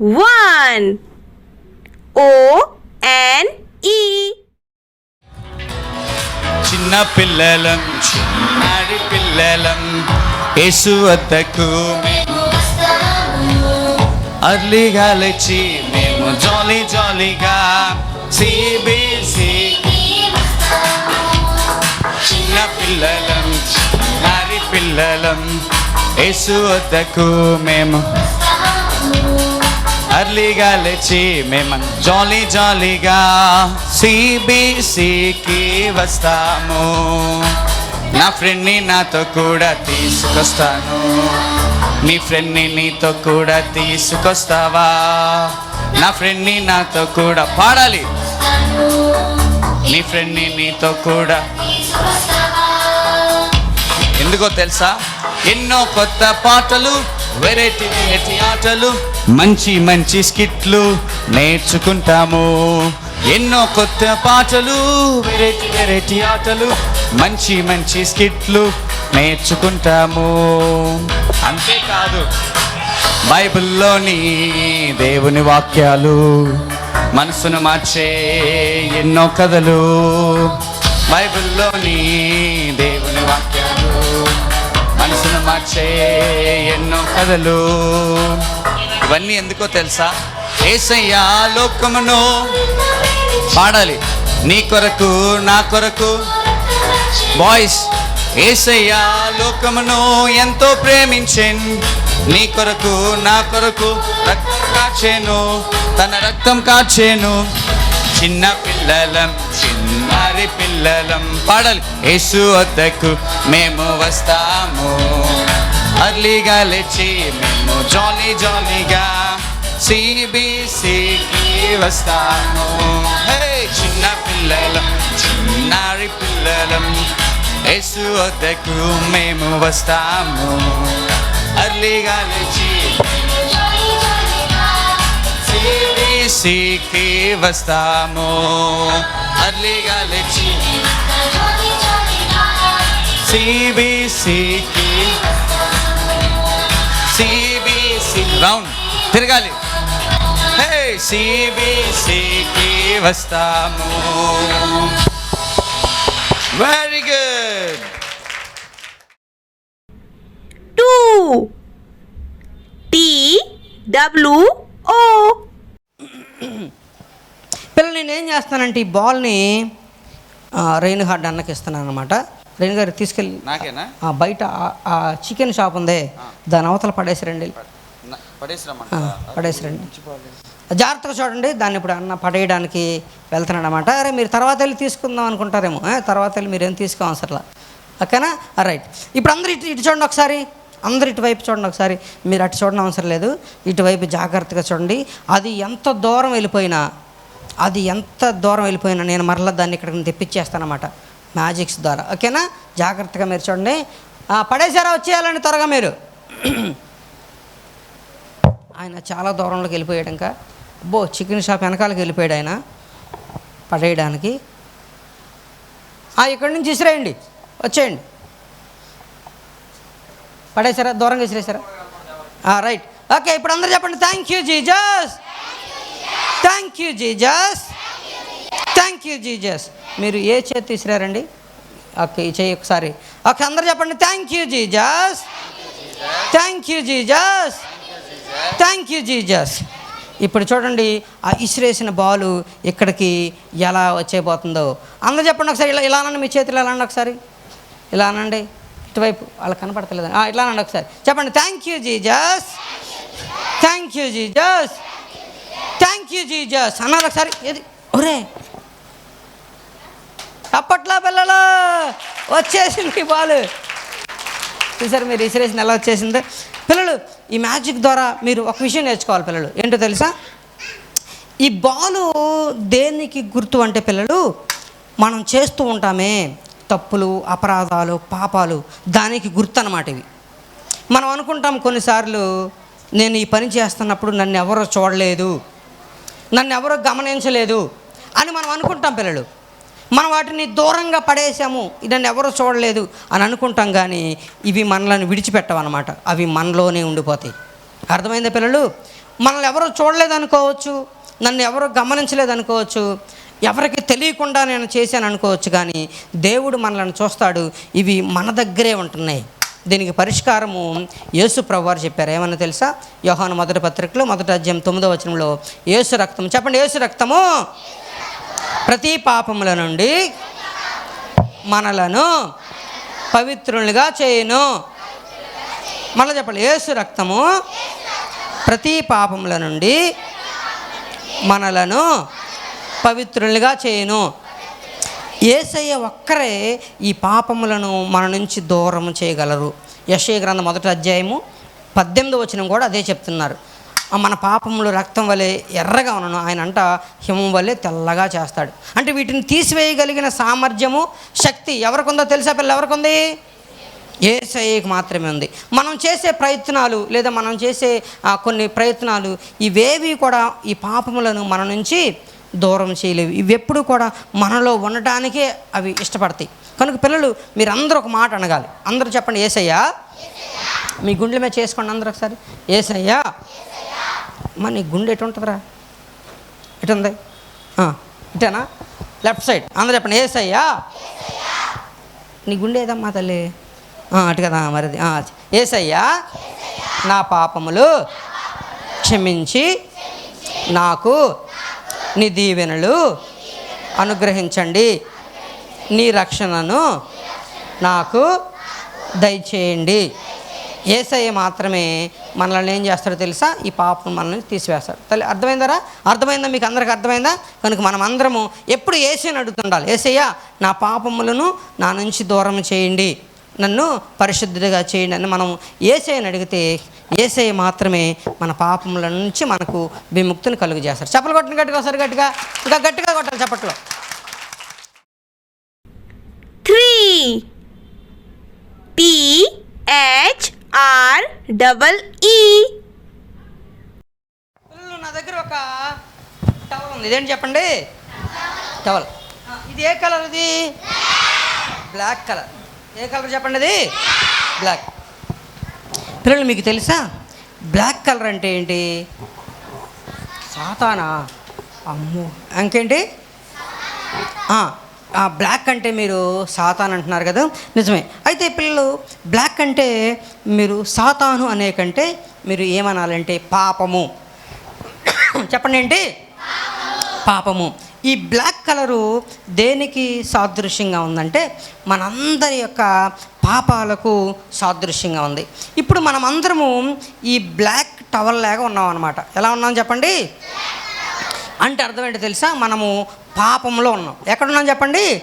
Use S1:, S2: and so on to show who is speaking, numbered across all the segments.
S1: one. O N E.
S2: చిన్న పిల్లలం చిన్నారి పిల్లలం యేసు వద్దకు మేము అర్లీగా లేచి మేము జాలీ జాలీగా సిబిసి చిన్న పిల్లలం చిన్నారి పిల్లలం యేసు వద్దకు మేము అర్లీగా లేచి మేము జాలీ జాలీగా సిబిసికి వస్తాము. నా ఫ్రెండ్ని నాతో కూడా తీసుకొస్తాను. నీ ఫ్రెండ్ని నీతో కూడా తీసుకొస్తావా? నా ఫ్రెండ్ని నాతో కూడా పాడాలి. నీ ఫ్రెండ్ని నీతో కూడా ఎందుకో తెలుసా? ఎన్నో కొత్త పాటలు వెరైటీ వెరైటీ ఆటలు. మంచి మంచి స్కిట్లు నేర్చుకుంటాము. ఎన్నో కొత్త పాటలు వెరైటీ వెరైటీ ఆటలు. మంచి మంచి స్కిట్లు నేర్చుకుంటాము. అంతేకాదు. బైబిల్లోని దేవుని వాక్యాలు మనసును మార్చే ఎన్నో కథలు. బైబిల్లోని దేవుని వాక్యాలు మనసును మార్చే ఎన్నో కథలు. ఇవన్నీ ఎందుకో తెలుసా? ఏసయ్యా లోకమును పాడాలి. నీ కొరకు నా కొరకు. బాయ్స్ ఏసయ్యా లోకమును ఎంతో ప్రేమించెన్. నీ కొరకు నా కొరకు రక్తం కాచేను తన రక్తం కాచేను. చిన్న పిల్లలం చిన్నారి పిల్లలం పాడాలి. యేసు వద్దకు మేము వస్తాము. అర్లీగా లేచి మేము జాలీ జాలీగా సిబిసికి వస్తాము. హే చిన్న పిల్లలం చిన్నారి పిల్లలం యేసు వద్దకు మేము వస్తాము. అర్లీగా లేచి సిబిసికి వస్తాము. అర్లీగా లేచి సిబిసికి రౌండ్ తిరగాలి. హే సిబిసికి వస్తాము. Very good
S1: Two. T W O.
S3: పిల్లలు నేను ఏం చేస్తానంటే ఈ బాల్ని ఆ, రెయిన్ హార్డ్ అన్నకి ఇస్తున్నాను అనమాట రెయిన్ గారు తీసుకెళ్ళి
S2: నాకేనా?
S3: ఆ, బయట ఆ- చికెన్ షాప్ ఉందే దాని అవతల
S2: పడేసిరమ్మంట
S3: ఆ, పడేసిరండి. జాగ్రత్తగా చూడండి దాన్ని ఇప్పుడు అన్న పడేయడానికి వెళ్తున్నాడు అనమాట అరే మీరు తర్వాత వెళ్ళి తీసుకుందాం అనుకుంటారేమో. తర్వాత వెళ్ళి మీరేం తీసుకోం అసలు. ఓకేనా? రైట్. ఇప్పుడు అందరు ఇటు ఇటు చూడండి ఒకసారి. అందరు ఇటువైపు చూడండి ఒకసారి. మీరు అటు చూడడం అవసరం లేదు. ఇటువైపు జాగ్రత్తగా చూడండి. అది ఎంత దూరం వెళ్ళిపోయినా అది ఎంత దూరం వెళ్ళిపోయినా నేను మరలా దాన్ని ఇక్కడికి తెప్పించేస్తానమాట మ్యాజిక్స్ ద్వారా. ఓకేనా? జాగ్రత్తగా మీరు చూడండి. పడేసారా వచ్చేయాలండి త్వరగా మీరు. ఆయన చాలా దూరంలోకి వెళ్ళిపోయాడు ఇంకా అబ్బో చికెన్ షాప్ వెనకాలకి వెళ్ళిపోయాడు ఆయన పడేయడానికి. ఆ, ఇక్కడి నుంచి విసిరేయండి. వచ్చేయండి. పడేసారా దూరంగా విసిరేసారా రైట్. ఓకే ఇప్పుడు అందరూ చెప్పండి. Thank you Jesus thank you Jesus thank you Jesus మీరు ఏ చేతి తీసిరారండి ఓకే ఈ చెయ్యి ఒకసారి. ఓకే అందరు చెప్పండి. Thank you Jesus thank you Jesus thank you Jesus ఇప్పుడు చూడండి ఆ ఇసిరేసిన బాలు ఇక్కడికి ఎలా వచ్చేపోతుందో అందరూ చెప్పండి ఒకసారి ఇలా ఇలా అనండి మీ చేతులు ఎలా అనండి ఒకసారి? ఇలా అనండి ఇటువైపు వాళ్ళకి కనపడతలేదు. ఆ, ఇట్లా అనండి ఒకసారి. చెప్పండి thank you Jesus thank you Jesus thank you Jesus అన్నారు ఒకసారి ఏది? ఒరే అప్పట్లో పిల్లలు వచ్చేసింది బాలు. చూసారు మీరు ఇసిరేసిన ఎలా వచ్చేసిందో? పిల్లలు ఈ మ్యాజిక్ ద్వారా మీరు ఒక విషయం నేర్చుకోవాలి పిల్లలు. ఏంటో తెలుసా? ఈ బాలు దేనికి గుర్తు అంటే పిల్లలు మనం చేస్తూ ఉంటామే తప్పులు అపరాధాలు పాపాలు దానికి గుర్తు అన్నమాట ఇవి. మనం అనుకుంటాం కొన్నిసార్లు నేను ఈ పని చేస్తున్నప్పుడు నన్ను ఎవరో చూడలేదు నన్ను ఎవరో గమనించలేదు అని మనం అనుకుంటాం పిల్లలు. మనం వాటిని దూరంగా పడేసాము నన్ను ఎవరు చూడలేదు అని అనుకుంటాం కానీ ఇవి మనలను విడిచిపెట్టవన్నమాట. అవి మనలోనే ఉండిపోతాయి. అర్థమైందా పిల్లలు? మనల్ని ఎవరు చూడలేదనుకోవచ్చు నన్ను ఎవరు గమనించలేదు అనుకోవచ్చు ఎవరికి తెలియకుండా నేను చేశాను అనుకోవచ్చు కానీ దేవుడు మనల్ని చూస్తాడు ఇవి మన దగ్గరే ఉంటున్నాయి. దీనికి పరిష్కారము యేసు ప్రభువారు చెప్పారు. ఏమన్నా తెలుసా? యోహాను మొదటి పత్రికలో మొదటి అధ్యాయం తొమ్మిదో వచనంలో యేసు రక్తం చెప్పండి యేసు రక్తము. ప్రతి పాపముల నుండి మనలను పవిత్రులుగా చేయను. మళ్ళీ చెప్పాలి యేసు రక్తము ప్రతి పాపముల నుండి మనలను పవిత్రులుగా చేయను. ఏసయ్య ఒక్కరే ఈ పాపములను మన నుంచి దూరం చేయగలరు. యశయ గ్రంథం మొదటి అధ్యాయము పద్దెనిమిది వచనం కూడా అదే చెప్తున్నారు. మన పాపములు రక్తం వలె ఎర్రగా ఉన్నను. ఆయన అంట హిమం వలె తెల్లగా చేస్తాడు. అంటే వీటిని తీసివేయగలిగిన సామర్థ్యము శక్తి ఎవరికుందో తెలుసా పిల్ల ఎవరికుంది? ఏసఐకి మాత్రమే ఉంది. మనం చేసే ప్రయత్నాలు లేదా మనం చేసే కొన్ని ప్రయత్నాలు ఇవేవి కూడా ఈ పాపములను మన నుంచి దూరం చేయలేవు. ఇవి ఎప్పుడు కూడా మనలో ఉండటానికే అవి ఇష్టపడతాయి. కనుక పిల్లలు మీరు అందరూ ఒక మాట అనగాలి అందరూ చెప్పండి ఏసయ్యా? మీ గుండెల మీద చేసుకోండి అందరూ ఒకసారి. ఏసయ్యా? మరి నీ గుండె ఎటు ఉంటుందిరా? ఎటు ఉంది? ఆ, ఇటేనా? Left side. అందరూ చెప్పండి. ఏసయ్యా? నీ గుండె ఏదమ్మా తల్లి? అటు కదా మరిది. ఏసయ్యా? నా పాపములు క్షమించి నాకు నీ దీవెనలు అనుగ్రహించండి. నీ రక్షణను నాకు దయచేయండి. ఏసయ్య మాత్రమే మనల్ని ఏం చేస్తాడో తెలుసా? ఈ పాపం మనల్ని తీసివేస్తాడు. తల్లి అర్థమైందరా? అర్థమైందా? మీకు అందరికి అర్థమైందా? కనుక మనం అందరము ఎప్పుడు ఏసైని అడుగుతుండాలి. ఏసయ్య నా పాపములను నా నుంచి దూరం చేయండి. నన్ను పరిశుద్ధిగా చేయండి అని మనం ఏసైని అడిగితే ఏసయ్య మాత్రమే మన పాపముల నుంచి మనకు విముక్తిని కలుగు చేస్తారు చెప్పలు కొట్టిన గట్టిగా ఒకసారి గట్టిగా. ఇంకా గట్టిగా కొట్టాలి చెప్పట్లో.
S1: Three డబల్
S3: ఈ. నా దగ్గర ఒక టవల్ ఉంది. ఇదేంటి చెప్పండి? టవల్. ఇది ఏ కలర్ ఇది? Black colour. ఏ కలర్ చెప్పండి ఇది? బ్లాక్. పిల్లలు మీకు తెలుసా? బ్లాక్ కలర్ అంటే ఏంటి? సాతానా. అమ్మో. ఇంకేంటి? బ్లాక్ అంటే మీరు సాతాన్ అంటున్నారు కదా? నిజమే. అయితే పిల్లలు బ్లాక్ అంటే మీరు సాతాను అనే కంటే మీరు ఏమనాలంటే పాపము. చెప్పండి ఏంటి? పాపము. ఈ బ్లాక్ కలరు దేనికి సాదృశ్యంగా ఉందంటే మనందరి యొక్క పాపాలకు సాదృశ్యంగా ఉంది. ఇప్పుడు మనం అందరము ఈ బ్లాక్ టవర్ లాగా ఉన్నాం అనమాట ఎలా ఉన్నాం చెప్పండి? అంటే అర్థం ఏంటో తెలుసా? మనము పాపంలో ఉన్నాం. ఎక్కడున్నాం చెప్పండి?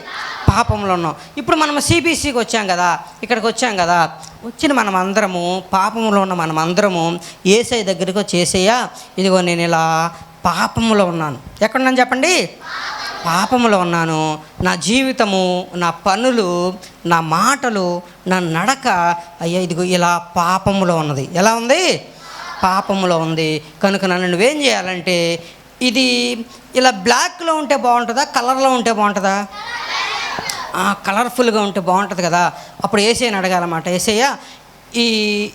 S3: పాపంలో ఉన్నాం. ఇప్పుడు మనం సిబిసికి వచ్చాం కదా ఇక్కడికి వచ్చాం కదా వచ్చిన మనం అందరము పాపంలో ఉన్న మనం అందరము ఏసఐ దగ్గరికి చేసేయా ఇదిగో నేను ఇలా పాపంలో ఉన్నాను. ఎక్కడున్నాను చెప్పండి? పాపంలో ఉన్నాను. నా జీవితము నా పనులు నా మాటలు నా నడక అయ్యా ఇదిగో ఇలా పాపంలో ఉన్నది. ఎలా ఉంది? పాపంలో ఉంది. కనుక నన్ను నువ్వేం చేయాలంటే ఇది ఇలా బ్లాక్లో ఉంటే బాగుంటుందా? కలర్లో ఉంటే బాగుంటుందా? కలర్ఫుల్గా ఉంటే బాగుంటుంది కదా. అప్పుడు ఏసైని అడగాలన్నమాట. ఏసయ్య ఈ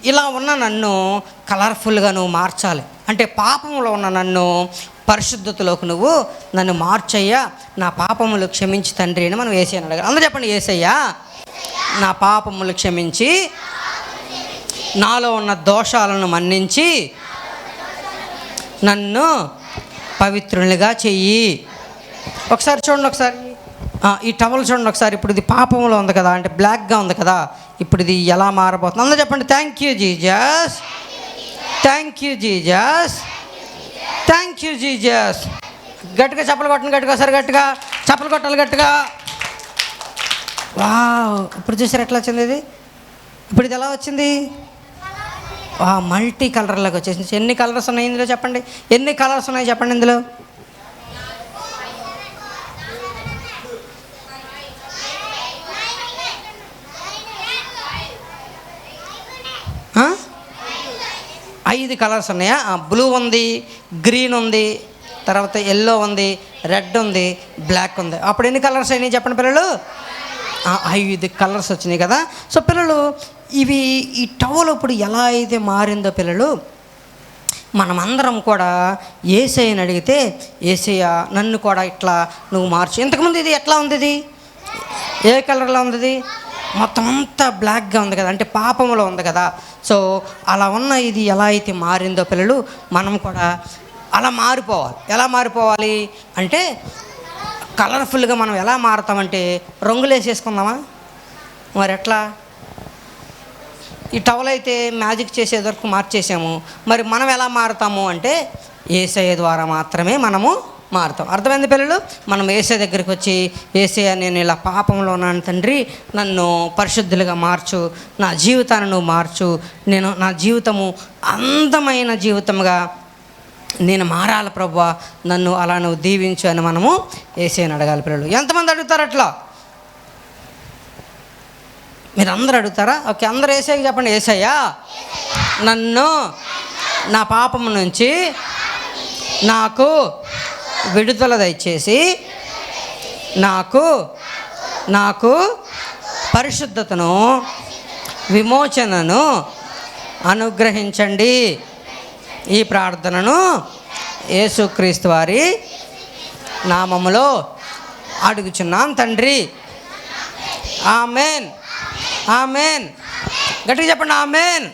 S3: ఇలా ఉన్న నన్ను కలర్ఫుల్గా నువ్వు మార్చాలి. అంటే పాపంలో ఉన్న నన్ను పరిశుద్ధతలోకి నువ్వు నన్ను మార్చయ్యా. నా పాపములు క్షమించి తండ్రి అని మనం ఏసైని అడగాలి. అందరూ చెప్పండి ఏసయ్యా నా పాపములు క్షమించి నాలో ఉన్న దోషాలను మన్నించి నన్ను పవిత్రునిగా చెయ్యి. ఒకసారి చూడండి ఒకసారి. ఈ టవల్ చూడండి ఒకసారి. ఇప్పుడు ఇది పాపంలో ఉంది కదా అంటే బ్లాక్గా ఉంది కదా ఇప్పుడు ఇది ఎలా మారబోతుంది? అందరూ చెప్పండి. Thank you Jesus thank you Jesus thank you Jesus గట్టిగా చప్పలు కొట్టండి గట్టిగా ఒకసారి గట్టిగా. చప్పలు కొట్టాలి గట్టిగా. వావ్ ఇప్పుడు చూసారు ఎట్లా వచ్చింది ఇది? ఇప్పుడు ఇది ఎలా వచ్చింది? మల్టీ కలర్లోకి వచ్చేసింది. ఎన్ని కలర్స్ ఉన్నాయి ఇందులో చెప్పండి? ఎన్ని కలర్స్ ఉన్నాయి చెప్పండి ఇందులో? ఐదు కలర్స్ ఉన్నాయా? బ్లూ ఉంది గ్రీన్ ఉంది తర్వాత ఎల్లో ఉంది రెడ్ ఉంది బ్లాక్ ఉంది. అప్పుడు ఎన్ని కలర్స్ అయినాయి చెప్పండి పిల్లలు? ఐదు కలర్స్ వచ్చినాయి కదా. సో పిల్లలు ఇవి ఈ టవల్ ఇప్పుడు ఎలా అయితే మారిందో పిల్లలు మనమందరం కూడా ఏసయ్యని అడిగితే ఏసయ్య నన్ను కూడా ఇట్లా నువ్వు మార్చు. ఇంతకుముందు ఇది ఎట్లా ఉంది ఇది ఏ కలర్లో ఉంది మొత్తం అంతా బ్లాక్గా ఉంది కదా అంటే పాపంలో ఉంది కదా. సో అలా ఉన్న ఇది ఎలా అయితే మారిందో పిల్లలు మనం కూడా అలా మారిపోవాలి. ఎలా మారిపోవాలి అంటే కలర్ఫుల్గా మనం ఎలా మారుతామంటే రంగులు వేసేసుకుందామా మరి ఎట్లా ఈ టవల్ అయితే మ్యాజిక్ చేసే వరకు మార్చేసాము. మరి మనం ఎలా మారుతాము అంటే ఏసఐ ద్వారా మాత్రమే మనము మారుతాం. అర్థమైంది పిల్లలు? మనం ఏసే దగ్గరికి వచ్చి ఏసే నేను ఇలా పాపంలో ఉన్నాను తండ్రి నన్ను పరిశుద్ధులుగా మార్చు నా జీవితాన్ని నువ్వు మార్చు నేను నా జీవితము అందమైన జీవితంగా నేను మారాలి ప్రభా నన్ను అలా నువ్వు దీవించు అని మనము ఏసైని అడగాలి పిల్లలు. ఎంతమంది అడుగుతారు అట్లా? మీరు అందరు అడుగుతారా? ఓకే అందరు ఏసైకి చెప్పండి. ఏసయ్యా నన్ను నా పాపం నుంచి నాకు విడుదల దయచేసి నాకు నాకు పరిశుద్ధతను విమోచనను అనుగ్రహించండి. ఈ ప్రార్థనను యేసుక్రీస్తు వారి నామములో అడుగుచున్నాం తండ్రి. ఆమెన్. ఆమెన్ గట్టిగా చెప్పండి ఆమెన్